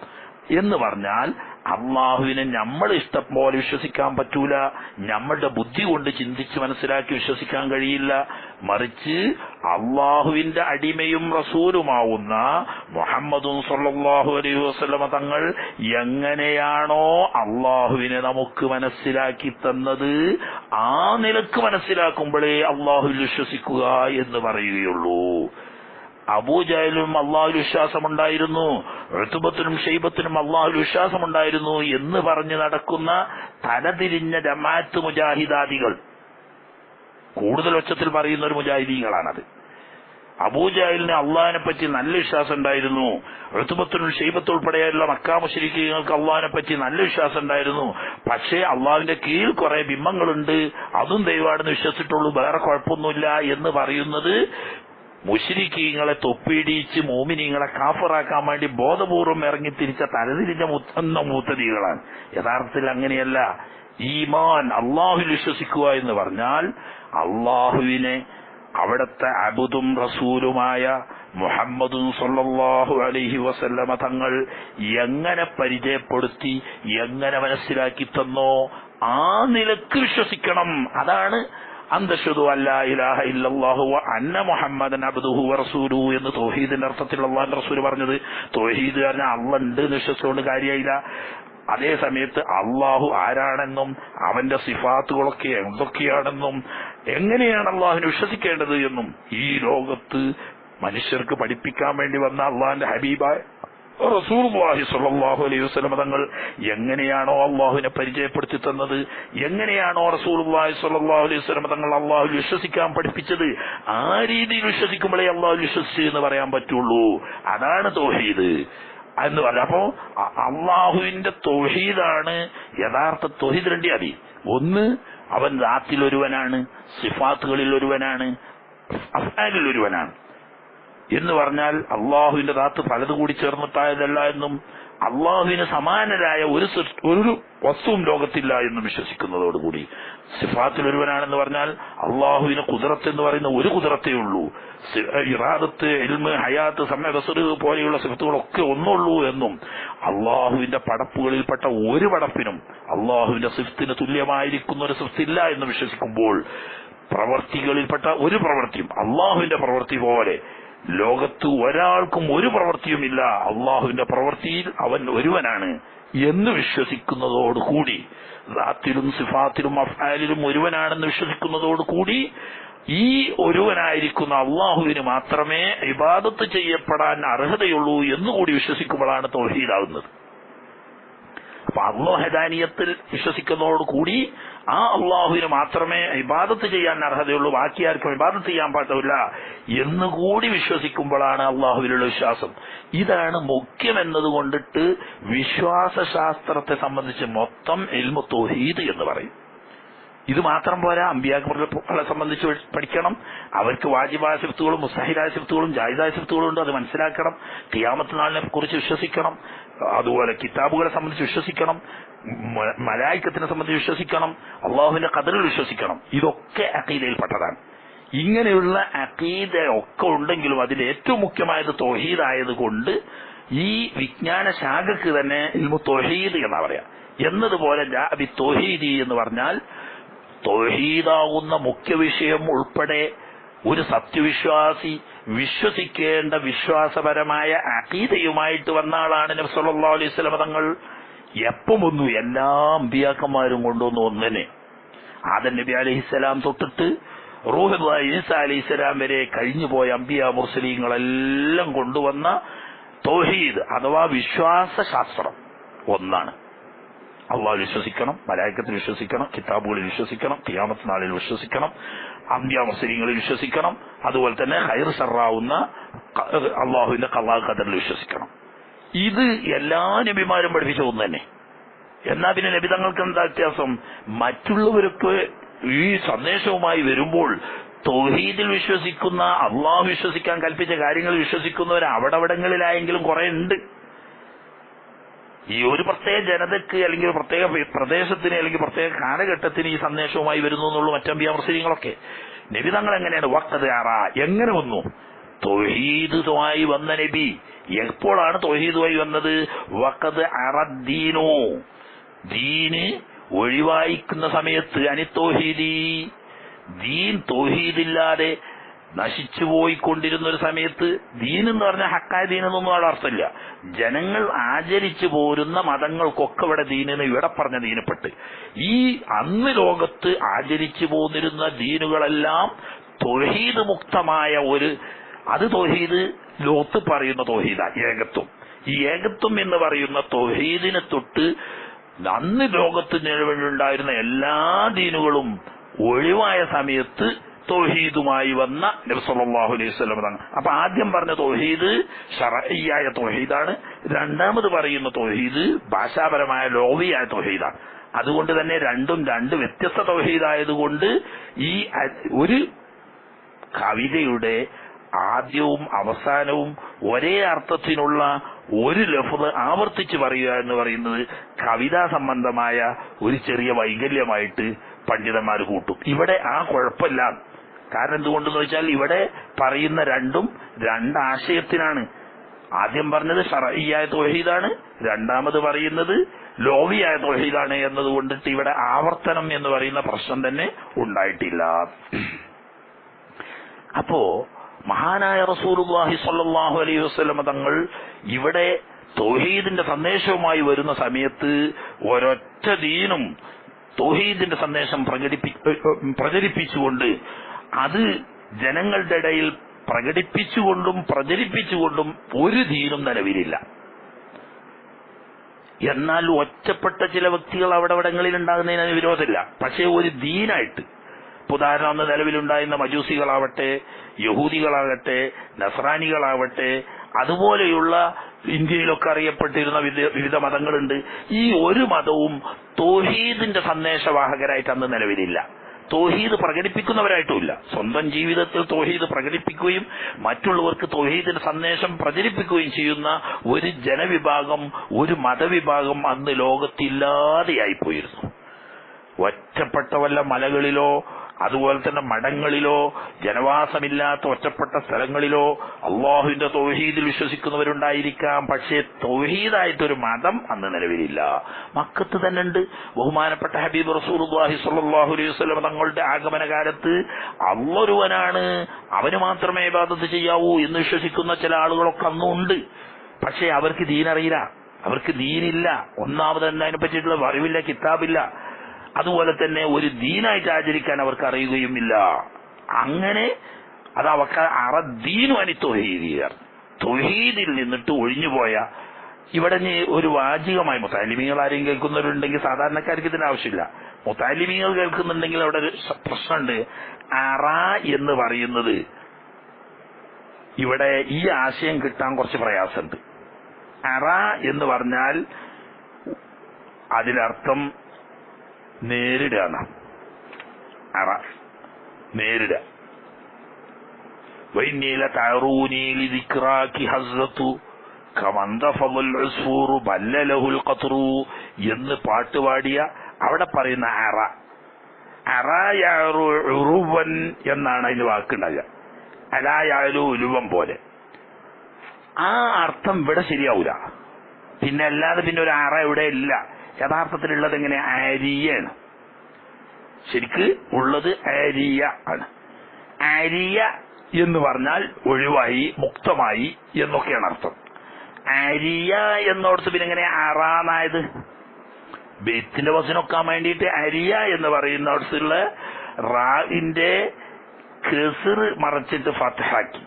എന്ന് പറഞ്ഞാൽ അള്ളാഹുവിനെ നമ്മൾ ഇഷ്ടം പോലെ വിശ്വസിക്കാൻ പറ്റൂല. നമ്മളുടെ ബുദ്ധി കൊണ്ട് ചിന്തിച്ച് മനസ്സിലാക്കി വിശ്വസിക്കാൻ കഴിയില്ല. മറിച്ച് അള്ളാഹുവിന്റെ അടിമയും റസൂലുമാവുന്ന മുഹമ്മദും സല്ലാഹു അലൈഹി വസ്ലമ തങ്ങൾ എങ്ങനെയാണോ അള്ളാഹുവിനെ നമുക്ക് മനസ്സിലാക്കി തന്നത് ആ നിലയ്ക്ക് മനസ്സിലാക്കുമ്പോഴേ അള്ളാഹുവിൽ വിശ്വസിക്കുക എന്ന് പറയുകയുള്ളൂ. അബൂജാലും അള്ളാഹുൽ വിശ്വാസമുണ്ടായിരുന്നു. ഋതുബത്തിനും ഷെയ്ബത്തിനും അള്ളാഹുൽ വിശ്വാസമുണ്ടായിരുന്നു എന്ന് പറഞ്ഞ് നടക്കുന്ന തലതിരിഞ്ഞ ജമാഅത്ത് മുജാഹിദാദികൾ. കൂടുതൽ ഒച്ചത്തിൽ പറയുന്ന ഒരു മുജാഹിദീങ്ങളാണത്. അബൂജാഹിലിന് അള്ളാഹിനെ പറ്റി നല്ല വിശ്വാസം ഉണ്ടായിരുന്നു ഋതുബത്തിനും ഷെയ്ബത്ത് ഉൾപ്പെടെയുള്ള മക്കാമുശരിക്കുകൾക്ക് അള്ളാഹിനെ പറ്റി നല്ല വിശ്വാസം ഉണ്ടായിരുന്നു പക്ഷേ അള്ളാഹിന്റെ കീഴിൽ കുറെ ബിംബങ്ങളുണ്ട്. അതും ദൈവമാണെന്ന് വിശ്വസിച്ചിട്ടുള്ളൂ. വേറെ കുഴപ്പമൊന്നുമില്ല എന്ന് പറയുന്നത് മുഷിരിക്കീങ്ങളെ തൊപ്പിടിച്ച് മോമിനിങ്ങളെ കാഫറാക്കാൻ വേണ്ടി ബോധപൂർവം ഇറങ്ങി തിരിച്ച തലതിരിഞ്ഞ മുത്തന്ന മൂത്തതികളാണ്. യഥാർത്ഥത്തിൽ അങ്ങനെയല്ല. ഈമാൻ അള്ളാഹുൽ വിശ്വസിക്കുക എന്ന് പറഞ്ഞാൽ അള്ളാഹുവിനെ അവിടത്തെ അബുദും റസൂലുമായ മുഹമ്മദും സല്ലല്ലാഹു അലഹി വസല്ലമ തങ്ങൾ എങ്ങനെ പരിചയപ്പെടുത്തി എങ്ങനെ മനസ്സിലാക്കി തന്നോ ആ നിലയ്ക്ക് വിശ്വസിക്കണം. അതാണ് അന്തഷുദു അല്ലാഹ വ അന്ന മുഹമ്മദൻ അബ്ദുഹു വ റസൂലുഹു എന്ന് തൗഹീദിന്റെ അർത്ഥത്തിൽ അള്ളാഹിന്റെ റസൂൽ പറഞ്ഞത്. തോഹീദ് പറഞ്ഞാൽ അള്ള ഉണ്ട് വിശ്വസിച്ചുകൊണ്ട് കാര്യമായില്ല അതേ സമയത്ത് അള്ളാഹു ആരാണെന്നും അവന്റെ സിഫാത്തുകളൊക്കെ എന്തൊക്കെയാണെന്നും എങ്ങനെയാണ് അള്ളാഹുവിനെ വിശ്വസിക്കേണ്ടത് എന്നും ഈ ലോകത്ത് മനുഷ്യർക്ക് പഠിപ്പിക്കാൻ വേണ്ടി വന്ന അള്ളാഹിന്റെ ഹബീബായ റസൂർഹി അലൈഹി തങ്ങൾ എങ്ങനെയാണോ അള്ളാഹുവിനെ പരിചയപ്പെടുത്തി തന്നത് എങ്ങനെയാണോ റസൂർഹി സല്ലാഹു അലൈഹി തങ്ങൾ അള്ളാഹു വിശ്വസിക്കാൻ പഠിപ്പിച്ചത് ആ രീതിയിൽ വിശ്വസിക്കുമ്പോഴേ അള്ളാഹു വിശ്വസിച്ചു എന്ന് പറയാൻ പറ്റുള്ളൂ. അതാണ് തോഹീദ്. എന്ന് പറഞ്ഞ അപ്പോ അള്ളാഹുവിന്റെ തൊഹീദാണ് യഥാർത്ഥ തൊഹീദ് രണ്ടി അതി. ഒന്ന് അവൻ ദാത്തിൽ ഒരുവനാണ് സിഫാത്തുകളിൽ ഒരുവനാണ് അഫ്ആലിൽ ഒരുവനാണ് എന്ന് പറഞ്ഞാൽ അള്ളാഹുവിന്റെ താത്ത് പലത് കൂടി ചേർന്നിട്ടായതല്ല എന്നും അള്ളാഹുവിന് സമാനരായ ഒരു ഒരു വസ്തുവും ലോകത്തില്ല എന്നും വിശ്വസിക്കുന്നതോടുകൂടി. സിഫാത്തിൽ ഒരുവനാണെന്ന് പറഞ്ഞാൽ അള്ളാഹുവിന് കുതിരത്ത് എന്ന് പറയുന്ന ഒരു കുതിരത്തേ ഉള്ളൂ. ഇറാദത്ത് എൽമ് ഹയാത്ത് സമയ ബസറ് പോലെയുള്ള സിഫത്തുകളൊക്കെ ഒന്നുള്ളൂ എന്നും അള്ളാഹുവിന്റെ പടപ്പുകളിൽപ്പെട്ട ഒരു പടപ്പിനും അള്ളാഹുവിന്റെ സിഫത്തിന് തുല്യമായിരിക്കുന്ന ഒരു സിഫത്തില്ല എന്ന് വിശ്വസിക്കുമ്പോൾ പ്രവർത്തികളിൽപ്പെട്ട ഒരു പ്രവൃത്തിയും അള്ളാഹുവിന്റെ പ്രവൃത്തി പോലെ ലോകത്ത് ഒരാൾക്കും ഒരു പ്രവൃത്തിയുമില്ല. അള്ളാഹുവിന്റെ പ്രവൃത്തിയിൽ അവൻ ഒരുവനാണ് എന്ന് വിശ്വസിക്കുന്നതോടുകൂടി റാത്തിലും സിഫാത്തിലും അഫ്ആലിലും ഒരുവനാണെന്ന് വിശ്വസിക്കുന്നതോടുകൂടി ഈ ഒരുവനായിരിക്കുന്ന അള്ളാഹുവിന് മാത്രമേ ഇബാദത്ത് ചെയ്യപ്പെടാൻ അർഹതയുള്ളൂ എന്നുകൂടി വിശ്വസിക്കുമ്പോഴാണ് തൗഹീദാകുന്നത് അപ്പൊ അള്ളാഹദാനീയത്തിൽ വിശ്വസിക്കുന്നതോട് കൂടി ആ അള്ളാഹുവിന് മാത്രമേ ഇബാദത്ത് ചെയ്യാൻ അർഹതയുള്ളൂ ബാക്കി ആർക്കും ഇബാദത്ത് ചെയ്യാൻ പാടില്ല എന്നുകൂടി വിശ്വസിക്കുമ്പോഴാണ് അള്ളാഹുവിലുള്ള വിശ്വാസം. ഇതാണ് മുഖ്യം എന്നതുകൊണ്ടിട്ട് വിശ്വാസശാസ്ത്രത്തെ സംബന്ധിച്ച് മൊത്തം എൽമു തോഹീദ് എന്ന് പറയും. ഇത് മാത്രം പോരാ അമ്പിയാക്കളെ സംബന്ധിച്ച് പഠിക്കണം. അവർക്ക് വാജിബായ സിഫത്തുകളും മുസ്താഹിദായ സിഫത്തുകളും ജാഹിദായ സിഫത്തുകളും ഉണ്ട് അത് മനസ്സിലാക്കണം. കിയാമത്ത് നാളിനെ കുറിച്ച് വിശ്വസിക്കണം. അതുപോലെ കിതാബുകളെ സംബന്ധിച്ച് വിശ്വസിക്കണം. മലായിക്കത്തിനെ സംബന്ധിച്ച് വിശ്വസിക്കണം. അള്ളാഹുവിന്റെ കഥകൾ വിശ്വസിക്കണം. ഇതൊക്കെ അക്കീതയിൽപ്പെട്ടതാണ് ഇങ്ങനെയുള്ള അക്കീത ഒക്കെ ഉണ്ടെങ്കിലും അതിൽ ഏറ്റവും മുഖ്യമായത് തൊഹീദായത് കൊണ്ട് ഈ വിജ്ഞാന ശാഖക്ക് തന്നെ ഇൽമു തൊഹീദ് എന്നാ പറയാ. എന്നതുപോലെ ജാബി എന്ന് പറഞ്ഞാൽ തൊഹീദാകുന്ന മുഖ്യ വിഷയം ഉൾപ്പെടെ ഒരു സത്യവിശ്വാസി വിശ്വസിക്കേണ്ട വിശ്വാസപരമായ അതീതയുമായിട്ട് വന്ന ആളാണ് നബി സല്ലല്ലാഹു അലൈഹി വസല്ലം. തങ്ങൾ എപ്പം ഒന്നു എല്ലാ അമ്പിയാക്കന്മാരും കൊണ്ടുവന്നു ഒന്നിനെ. ആദൻ നബി അലഹിസ്സലാം തൊട്ടിട്ട് റൂഹ് ഈസ അലൈഹിസ്സലാം വരെ കഴിഞ്ഞുപോയ അമ്പിയ മുസ്ലിങ്ങളെല്ലാം കൊണ്ടുവന്ന തൗഹീദ് അഥവാ വിശ്വാസ ശാസ്ത്രം ഒന്നാണ്. അള്ളാഹ് വിശ്വസിക്കണം മലായക്കത്തിൽ വിശ്വസിക്കണം കിതാബുകളിൽ വിശ്വസിക്കണം തിയാമത്ത് നാളിൽ വിശ്വസിക്കണം അന്ത്യ മുസ്ലിങ്ങളിൽ വിശ്വസിക്കണം അതുപോലെ തന്നെ ഹൈർ സറാവുന്ന അള്ളാഹുവിന്റെ കള്ളാഹ് ഖദറിൽ വിശ്വസിക്കണം. ഇത് എല്ലാ നബിമാരും പഠിപ്പിച്ച ഒന്ന് തന്നെ. എന്നാ പിന്നെ നബി തങ്ങൾക്ക് എന്താ വ്യത്യാസം? മറ്റുള്ളവർക്ക് ഈ സന്ദേശവുമായി വരുമ്പോൾ തൗഹീദിൽ വിശ്വസിക്കുന്ന അള്ളാഹു വിശ്വസിക്കാൻ കൽപ്പിച്ച കാര്യങ്ങൾ വിശ്വസിക്കുന്നവർ അവിടവിടങ്ങളിലായെങ്കിലും കുറെ ഉണ്ട്. ഈ ഒരു പ്രത്യേക ജനതയ്ക്ക് അല്ലെങ്കിൽ ഒരു പ്രത്യേക പ്രദേശത്തിന് അല്ലെങ്കിൽ പ്രത്യേക കാലഘട്ടത്തിന് ഈ സന്ദേശവുമായി വരുന്നു എന്നുള്ള മറ്റമ്പിയ മുസ്ലിങ്ങളൊക്കെ നബി തങ്ങൾ എങ്ങനെയാണ് വക്കത് ആറ എങ്ങനെ വന്നു? തൊഹീദുമായി വന്ന നബി. എപ്പോഴാണ് തൊഹീദുമായി വന്നത്? വക്കത് അറദ്ദീനോ. ദീന് ഒഴിവായിക്കുന്ന സമയത്ത്. അനിത്തോഹീദി. ദീൻ തോഹീദില്ലാതെ നശിച്ചു പോയിക്കൊണ്ടിരുന്ന ഒരു സമയത്ത് ദീൻ എന്ന് പറഞ്ഞാൽ ഹക്കായ ദീൻ എന്നൊന്നും അവിടെ അർത്ഥമില്ല. ജനങ്ങൾ ആചരിച്ചു പോരുന്ന മതങ്ങൾക്കൊക്കെ ഇവിടെ ദീനെന്ന് ഇവിടെ പറഞ്ഞ ദീനപ്പെട്ട്. ഈ അന്ന് ലോകത്ത് ആചരിച്ചു പോന്നിരുന്ന ദീനുകളെല്ലാം തൊഹീദ് മുക്തമായ ഒരു അത് തൊഹീദ് ലോത്ത് പറയുന്ന തൊഹീദ ഏകത്വം. ഈ ഏകത്വം എന്ന് പറയുന്ന തൊഹീദിനെ തൊട്ട് അന്ന് ലോകത്ത് നിലവിലുണ്ടായിരുന്ന എല്ലാ ദീനുകളും ഒഴിവായ സമയത്ത് തൗഹീദുമായി വന്ന നബി സല്ലല്ലാഹു അലൈഹി തങ്ങൾ അപ്പൊ ആദ്യം പറഞ്ഞ തൗഹീദ് ഷറയ്യായ തൗഹീദാണ്. രണ്ടാമത് പറയുന്ന തൗഹീദ് ഭാഷാപരമായ ലോവിയായ തൗഹീദാണ്. അതുകൊണ്ട് തന്നെ രണ്ടും രണ്ട് വ്യത്യസ്ത തൗഹീദായതുകൊണ്ട് ഈ ഒരു കവിതയുടെ ആദ്യവും അവസാനവും ഒരേ അർത്ഥത്തിനുള്ള ഒരു ലഫ്ത് ആവർത്തിച്ച് പറയുക എന്ന് പറയുന്നത് കവിതാ സംബന്ധമായ ഒരു ചെറിയ വൈകല്യമായിട്ട് പണ്ഡിതന്മാർ കൂട്ടും. ഇവിടെ ആ കുഴപ്പമില്ല. കാരണം എന്തുകൊണ്ടെന്ന് വെച്ചാൽ ഇവിടെ പറയുന്ന രണ്ടും രണ്ടാശയത്തിനാണ്. ആദ്യം പറഞ്ഞത് ഷറയ്യായ തൊഹീദാണ് രണ്ടാമത് പറയുന്നത് ലോവിയായ തൊഹീദാണ് എന്നതുകൊണ്ടിട്ട് ഇവിടെ ആവർത്തനം എന്ന് പറയുന്ന പ്രശ്നം തന്നെ ഉണ്ടായിട്ടില്ല. അപ്പോ മഹാനായ റസൂലുള്ളാഹി സ്വല്ലല്ലാഹു അലൈഹി വസ്ലമ തങ്ങൾ ഇവിടെ തൗഹീദിന്റെ സന്ദേശവുമായി വരുന്ന സമയത്ത് ഒരൊറ്റ ദീനും തൗഹീദിന്റെ സന്ദേശം പ്രചരിപ്പി പ്രചരിപ്പിച്ചുകൊണ്ട് അത് ജനങ്ങളുടെ ഇടയിൽ പ്രകടിപ്പിച്ചുകൊണ്ടും പ്രചരിപ്പിച്ചുകൊണ്ടും ഒരു ദീനും നിലവിലില്ല. എന്നാൽ ഒറ്റപ്പെട്ട ചില വ്യക്തികൾ അവിടെ ഇവിടങ്ങളിൽ ഉണ്ടാകുന്നതിന് വിരോധമില്ല. പക്ഷേ ഒരു ദീനായിട്ട് ഉദാഹരണം അന്ന് നിലവിലുണ്ടായിരുന്ന മജൂസികളാവട്ടെ യഹൂദികളാകട്ടെ നസ്രാനികളാവട്ടെ അതുപോലെയുള്ള ഇന്ത്യയിലൊക്കെ അറിയപ്പെട്ടിരുന്ന വിവിധ മതങ്ങളുണ്ട്. ഈ ഒരു മതവും തോഹീദിന്റെ സന്ദേശവാഹകരായിട്ട് അന്ന് നിലവിലില്ല. തോഹീദ് പ്രകടിപ്പിക്കുന്നവരായിട്ടുമില്ല. സ്വന്തം ജീവിതത്തിൽ തോഹീദ് പ്രകടിപ്പിക്കുകയും മറ്റുള്ളവർക്ക് തോഹീദിന്റെ സന്ദേശം പ്രചരിപ്പിക്കുകയും ചെയ്യുന്ന ഒരു ജനവിഭാഗം ഒരു മതവിഭാഗം അന്ന് ലോകത്തില്ലാതെയായി പോയിരുന്നു ഒറ്റപ്പെട്ട വല്ല മലകളിലോ അതുപോലെ തന്നെ മഠങ്ങളിലോ ജനവാസമില്ലാത്ത ഒറ്റപ്പെട്ട സ്ഥലങ്ങളിലോ അള്ളാഹുവിന്റെ തൗഹീദിൽ വിശ്വസിക്കുന്നവരുണ്ടായിരിക്കാം. പക്ഷേ തൗഹീദായിട്ടൊരു മതം അന്ന് നിലവിലില്ല. മക്കത്ത് തന്നെ ഉണ്ട്. ബഹുമാനപ്പെട്ട ഹബീബ് റസൂലുള്ളാഹി സ്വല്ലല്ലാഹു അലൈഹി വസല്ലം തങ്ങളുടെ ആഗമന കാലത്ത് അള്ളൊരുവനാണ്. അവന് മാത്രമേ ഇബാദത്ത് ചെയ്യാവൂ എന്ന് വിശ്വസിക്കുന്ന ചില ആളുകളൊക്കെ അന്നും ഉണ്ട്. പക്ഷേ അവർക്ക് ദീനറിയില്ല. അവർക്ക് ദീനില്ല. ഒന്നാമത് തന്നെ അതിനെ പറ്റിയിട്ടുള്ള അറിവില്ല കിതാബില്ല. അതുപോലെ തന്നെ ഒരു ദീനായിട്ട് ആചരിക്കാൻ അവർക്ക് അറിയുകയുമില്ല. അങ്ങനെ അത് അവർക്ക് അറ ദീനു അനി തൊഹീദിയർ. തൊഹീദിൽ നിന്നിട്ട് ഒഴിഞ്ഞുപോയ ഇവിടെ ഒരു വാചികമായി മുത്താലിമികൾ ആരെയും കേൾക്കുന്നവരുണ്ടെങ്കിൽ സാധാരണക്കാർക്ക് ഇതിന് ആവശ്യമില്ല. മുത്താലിമികൾ കേൾക്കുന്നുണ്ടെങ്കിൽ അവിടെ ഒരു പ്രശ്നമുണ്ട്. അറ എന്ന് പറയുന്നത് ഇവിടെ ഈ ആശയം കിട്ടാൻ കുറച്ച് പ്രയാസമുണ്ട്. അറ എന്ന് പറഞ്ഞാൽ അതിനർത്ഥം നേരിടുക എന്നാണ് അറ. നേരിടുക. വൈന്നീല തയറൂനീലി ഹസ്രത്തു. ബല്ലലഹുൽ ഖത്റു എന്ന് പാട്ടുപാടിയ അവിടെ പറയുന്ന അറ. അറായുറുവൻ എന്നാണ് അതിന് വാക്കുണ്ടാകുക അലായാലു ഉലുവൻ പോലെ. ആ അർത്ഥം ഇവിടെ ശരിയാവൂല. പിന്നെ അല്ലാതെ പിന്നെ ഒരു അറ ഇവിടെ ഇല്ല. യഥാർത്ഥത്തിലുള്ളത് എങ്ങനെ ആരിയാണ് ശരിക്ക് ഉള്ളത് ആരിയ ആണ്. ആരിയ എന്ന് പറഞ്ഞാൽ ഒഴിവായി മുക്തമായി എന്നൊക്കെയാണ് അർത്ഥം. അരിയ എന്നോടത്ത് പിന്നെ എങ്ങനെ അറാന്നായത്. ബെയ്ത്തിന്റെ വസനൊക്കാൻ വേണ്ടിയിട്ട് അരിയ എന്ന് പറയുന്ന പറയുന്നിടത്തുള്ള റാവിന്റെ കെസിർ മറച്ചിട്ട് ഫത്തഹാക്കി.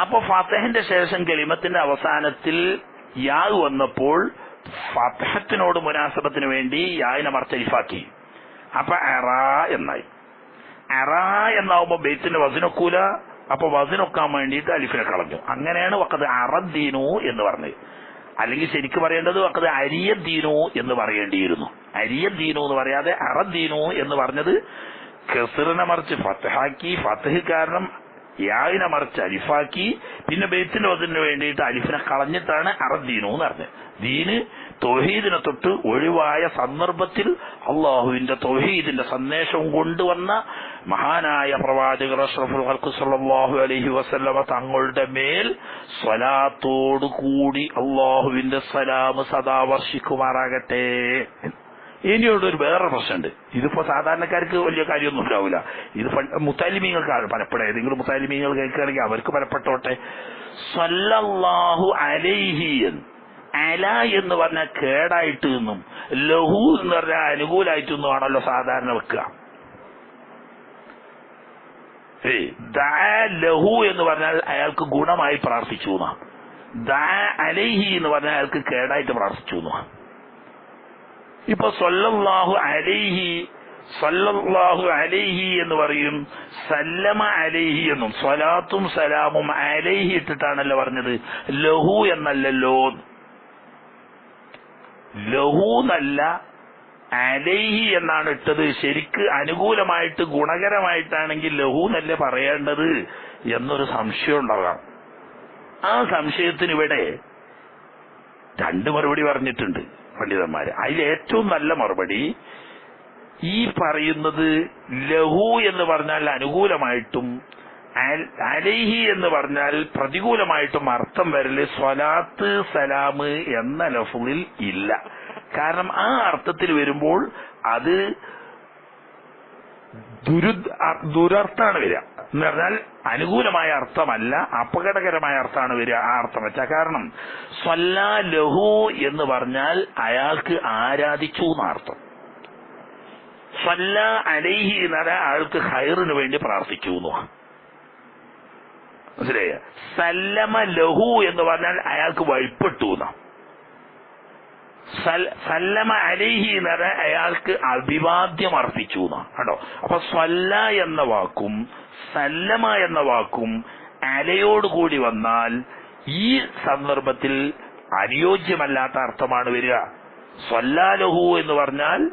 അപ്പൊ ഫത്തഹിന്റെ ശേഷം കെളിമത്തിന്റെ അവസാനത്തിൽ യാ വന്നപ്പോൾ ഫത്തഹത്തിനോട് മുനാസബത്തിന് വേണ്ടി യായിനെ മർച്ചരിഫാക്കി അപ്പൊ അറ എന്നായി. അറ എന്നാവുമ്പോ ബെയ്ത്തിന്റെ വസിനൊക്കൂല അപ്പൊ വസിനൊക്കാൻ വേണ്ടിയിട്ട് അലിഫിനെ കളഞ്ഞു. അങ്ങനെയാണ് വക്കത് അറദ്ദീനു എന്ന് പറഞ്ഞത്. അല്ലെങ്കിൽ ശരിക്കും പറയേണ്ടത് വക്കത് അരിയദ്ദീനു എന്ന് പറയേണ്ടിയിരുന്നു. അരിയദ്ദീനു എന്ന് പറയാതെ അറദ്ദീനു എന്ന് പറഞ്ഞത് ഖസറിനെ മറിച്ച് ഫത്തഹാക്കി ഫത്തഹ് കാരണം യായിനെ മറിച്ച് അലിഫാക്കി. പിന്നെ ബെയ്ത്തിന്റെ വസിനു വേണ്ടിയിട്ട് അലിഫിനെ കളഞ്ഞിട്ടാണ് അറദ്ദീനു എന്ന് പറഞ്ഞത്. ദീന് തൊഹീദിനെ തൊട്ട് ഒഴിവായ സന്ദർഭത്തിൽ അള്ളാഹുവിന്റെ തൊഹീദിന്റെ സന്ദേശം കൊണ്ടുവന്ന മഹാനായ പ്രവാചകർ അഷ്റഫുൽ ഖൽഖ് അലഹി വസല്ലമ തങ്ങളുടെ മേൽ സ്വലാത്തോടു കൂടി അള്ളാഹുവിന്റെ സലാം സദാ വർഷിക്കുമാറാകട്ടെ. ഇനിയുള്ള ഒരു വേറെ പ്രശ്നമുണ്ട്. ഇതിപ്പോ സാധാരണക്കാർക്ക് വലിയ കാര്യമൊന്നും ഉണ്ടാവില്ല. ഇത് മുത്താലിമീങ്ങൾക്കാണ് പലപ്പോഴും. ഏതെങ്കിലും മുത്താലിമീങ്ങൾ കേൾക്കുകയാണെങ്കിൽ അവർക്ക് പലപ്പെട്ടോട്ടെ. സല്ലല്ലാഹു അലൈഹി എന്ന്. അല എന്ന് പറഞ്ഞ കേടായിട്ട് നിന്നും. ലഹു എന്ന് പറഞ്ഞാൽ നിന്നും ആണല്ലോ സാധാരണ വെക്കുക. ലഹു എന്ന് പറഞ്ഞാൽ അയാൾക്ക് ഗുണമായി പ്രാർത്ഥിച്ചു അലൈഹി എന്ന് പറഞ്ഞാൽ അയാൾക്ക് കേടായിട്ട് പ്രാർത്ഥിച്ചു ഇപ്പൊ സല്ലല്ലാഹു അലൈഹി സല്ലല്ലാഹു അലൈഹി എന്ന് പറയും. സല്ലമ അലൈഹി എന്നും സ്വലാത്തും സലാമും അലൈഹി ഇട്ടിട്ടാണല്ലോ പറഞ്ഞത്. ലഹു എന്നല്ലല്ലോ ലഹു എന്നല്ല അലൈഹി എന്നാണ് ഇട്ടത്. ശരിക്ക് അനുകൂലമായിട്ട് ഗുണകരമായിട്ടാണെങ്കിൽ ലഹു എന്നല്ലേ പറയേണ്ടത് എന്നൊരു സംശയം ഉണ്ടാകാം. ആ സംശയത്തിന് ഇവിടെ രണ്ട് മറുപടി പറഞ്ഞിട്ടുണ്ട് പണ്ഡിതന്മാര്. അതിൽ ഏറ്റവും നല്ല മറുപടി ഈ പറയുന്നത് ലഹു എന്ന് പറഞ്ഞാൽ അനുകൂലമായിട്ടും അലൈഹി എന്ന് പറഞ്ഞാൽ പ്രതികൂലമായിട്ടും അർത്ഥം വരൽ സ്വലാത്ത് സലാമ് എന്ന ലഫുളിൽ ഇല്ല. കാരണം ആ അർത്ഥത്തിൽ വരുമ്പോൾ അത് ദുരു ദുരർത്ഥാണ് വരിക. എന്ന് പറഞ്ഞാൽ അനുകൂലമായ അർത്ഥമല്ല അപകടകരമായ അർത്ഥമാണ് വരിക ആ അർത്ഥം വെച്ചാൽ കാരണം സ്വല്ലാ ലഹു എന്ന് പറഞ്ഞാൽ അയാൾക്ക് ആരാധിച്ചു എന്നർത്ഥം സ്വല്ല അലൈഹി എന്ന് പറഞ്ഞാൽ അയാൾക്ക് ഹൈറിന് വേണ്ടി പ്രാർത്ഥിച്ചു മനസ്സിലായ? സല്ലമ ലഹു എന്ന് പറഞ്ഞാൽ അയാൾക്ക് വഴിപ്പെട്ടു എന്നാ. സല്ലമ അലിഹി എന്ന് പറഞ്ഞാൽ അയാൾക്ക് അഭിവാദ്യം അർപ്പിച്ചു എന്നാ. കേട്ടോ അപ്പൊ സ്വല്ല എന്ന വാക്കും സല്ലമ എന്ന വാക്കും അലയോടുകൂടി വന്നാൽ ഈ സന്ദർഭത്തിൽ അനുയോജ്യമല്ലാത്ത അർത്ഥമാണ് വരിക. സ്വല്ലാലഹു എന്ന് പറഞ്ഞാൽ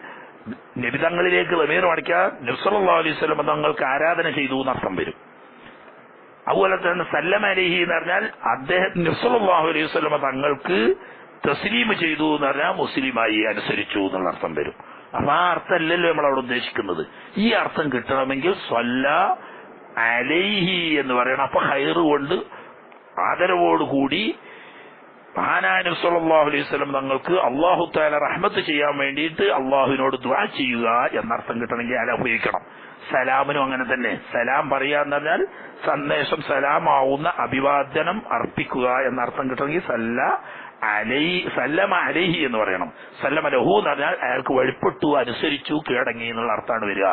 നിബിതങ്ങളിലേക്ക് ലമീർ മടക്കാൻ നബ്സല്ലാ അലൈഹി സ്വലം തങ്ങൾക്ക് ആരാധന ചെയ്തു എന്നർത്ഥം വരും. അതുപോലെ തന്നെ സല്ലം അലഹി എന്ന് പറഞ്ഞാൽ അദ്ദേഹം നിസ്ലാഹു അലൈഹി സ്വലമ തങ്ങൾക്ക് തസ്ലീം ചെയ്തു എന്ന് പറഞ്ഞാൽ മുസ്ലിമായി അനുസരിച്ചു എന്നുള്ള അർത്ഥം വരും. അപ്പൊ ആ അർത്ഥമല്ലല്ലോ നമ്മൾ അവിടെ ഉദ്ദേശിക്കുന്നത്. ഈ അർത്ഥം കിട്ടണമെങ്കിൽ സ്വല്ല അലൈഹി എന്ന് പറയണം. അപ്പൊ ഹൈറ് കൊണ്ട് ആദരവോടുകൂടി മഹാനായ സല്ലല്ലാഹു അലൈഹി സ്വലം തങ്ങൾക്ക് അള്ളാഹു താല റഹ്മത്ത് ചെയ്യാൻ വേണ്ടിയിട്ട് അള്ളാഹുവിനോട് ദ്വാ ചെയ്യുക എന്നർത്ഥം കിട്ടണമെങ്കിൽ അല ഉപയോഗിക്കണം. സലാമിനും അങ്ങനെ തന്നെ. സലാം പറയാന്ന് പറഞ്ഞാൽ സന്ദേശം സലാമാവുന്ന അഭിവാദനം അർപ്പിക്കുക എന്നർത്ഥം കിട്ടണമെങ്കിൽ സല്ല അലൈ സല്ലമ അലൈഹി എന്ന് പറയണം. സല്ലമ ലഹു എന്ന് പറഞ്ഞാൽ അയാൾക്ക് വഴിപ്പെട്ടു അനുസരിച്ചു കീഴടങ്ങി എന്നുള്ള അർത്ഥമാണ് വരിക.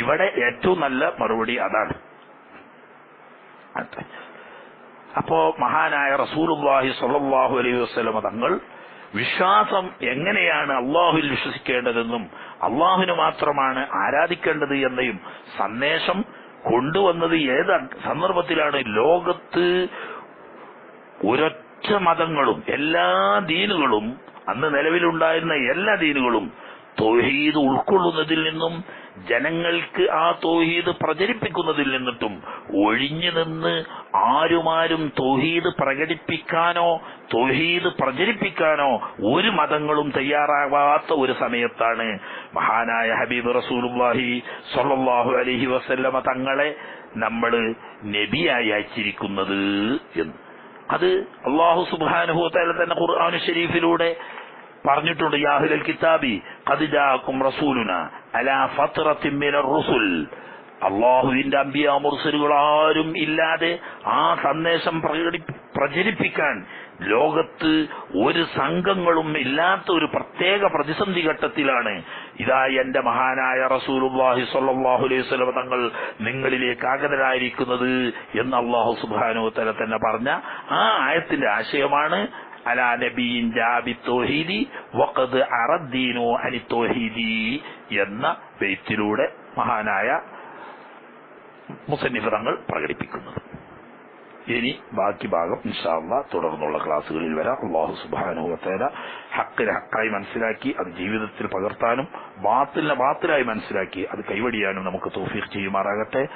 ഇവിടെ ഏറ്റവും നല്ല മറുപടി അതാണ്. അതെ അപ്പോ മഹാനായ റസൂലുള്ളാഹി സ്വല്ലല്ലാഹു അലൈഹി വസല്ലമ തങ്ങൾ വിശ്വാസം എങ്ങനെയാണ് അള്ളാഹുവിൽ വിശ്വസിക്കേണ്ടതെന്നും അള്ളാഹുവിന് മാത്രമാണ് ആരാധിക്കേണ്ടത് എന്നയും സന്ദേശം കൊണ്ടുവന്നത് ഏത് സന്ദർഭത്തിലാണ്? ലോകത്ത് ഒരൊറ്റ മതങ്ങളും എല്ലാ ദീനുകളും അന്ന് നിലവിലുണ്ടായിരുന്ന എല്ലാ ദീനുകളും തോഹീദ് ഉൾക്കൊള്ളുന്നതിൽ നിന്നും ജനങ്ങൾക്ക് ആ തോഹീദ് പ്രചരിപ്പിക്കുന്നതിൽ നിന്നിട്ടും ഒഴിഞ്ഞു നിന്ന് ആരുമാരും തോഹീദ് പ്രകടിപ്പിക്കാനോ തോഹീദ് പ്രചരിപ്പിക്കാനോ ഒരു മതങ്ങളും തയ്യാറാവാത്ത ഒരു സമയത്താണ് മഹാനായ ഹബീബ് റസൂലുള്ളാഹി സ്വല്ലല്ലാഹു അലൈഹി വസല്ലമ തങ്ങളെ നമ്മൾ നബിയായി അയച്ചിരിക്കുന്നത് എന്ന്. അത് അള്ളാഹു സുബ്ഹാനഹു വതആല തന്നെ ഖുർആാനു ഷരീഫിലൂടെ പറഞ്ഞിട്ടുണ്ട് യാഹുലൽ കിതാബി കതിജാക്കും റസൂലുന അലാ ഫത്രത്തിൻ റുസുൽ. അള്ളാഹുവിന്റെ അമ്പിയ ആരും ഇല്ലാതെ ആ സന്ദേശം പ്രകടി പ്രചരിപ്പിക്കാൻ ലോകത്ത് ഒരു സംഘങ്ങളും ഇല്ലാത്ത ഒരു പ്രത്യേക പ്രതിസന്ധി ഘട്ടത്തിലാണ്. ഇതാ എന്റെ മഹാനായ റസൂലുള്ളാഹി സ്വല്ലല്ലാഹു അലൈഹി വസല്ലം തങ്ങൾ നിങ്ങളിലേക്ക് ആഗതരായിരിക്കുന്നത് എന്ന് അള്ളാഹു സുബ്ഹാനഹു തല തന്നെ പറഞ്ഞ ആ ആയത്തിന്റെ ആശയമാണ് അലാ നബിയിൻ ജാബി തോഹീദി വഖദ് അറദ്ദീനു അനി തോഹീദി എന്ന ബെയ്ത്തിലൂടെ മഹാനായ മുസന്നിഫിറങ്ങൾ പ്രകടിപ്പിക്കുന്നത്. ഇനി ബാക്കി ഭാഗം ഇൻഷാല്ല തുടർന്നുള്ള ക്ലാസ്സുകളിൽ വരാം. അള്ളാഹു സുബാനുഭവത്തേല ഹക്കിനെ ഹക്കായി മനസ്സിലാക്കി അത് ജീവിതത്തിൽ പകർത്താനും ബാത്തിലിനെ ബാത്തിലായി മനസ്സിലാക്കി അത് കൈവടിയാനും നമുക്ക് തോഫീഖ് ചെയ്യുമാറാകട്ടെ.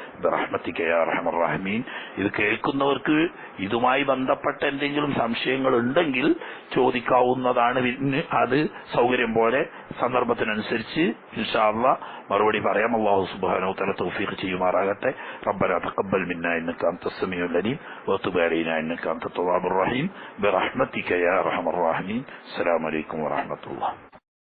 റഹ്മീൻ. ഇത് കേൾക്കുന്നവർക്ക് ഇതുമായി ബന്ധപ്പെട്ട എന്തെങ്കിലും സംശയങ്ങൾ ഉണ്ടെങ്കിൽ ചോദിക്കാവുന്നതാണ് അത് സൗകര്യം പോലെ. സന്ദർഭത്തിനനുസരിച്ച് ഇൻഷാല്ല മറുപടി പറയാം. അള്ളാഹു സുബാനോ തല തോഫീഖ് ചെയ്യുമാറാകട്ടെ. റബ്ബന തക്കബൽ മിന്ന എന്നൊക്കെ അന്ത സമയം അലീം ഒത്തുബാരീന എന്നൊക്കെ അന്ത തൊവാബുറഹീം ബിറഹ്മത്തിക്കയ റഹമർ റഹ്മീൻ. അസ്സലാമലൈക്കും عليكم ورحمة الله.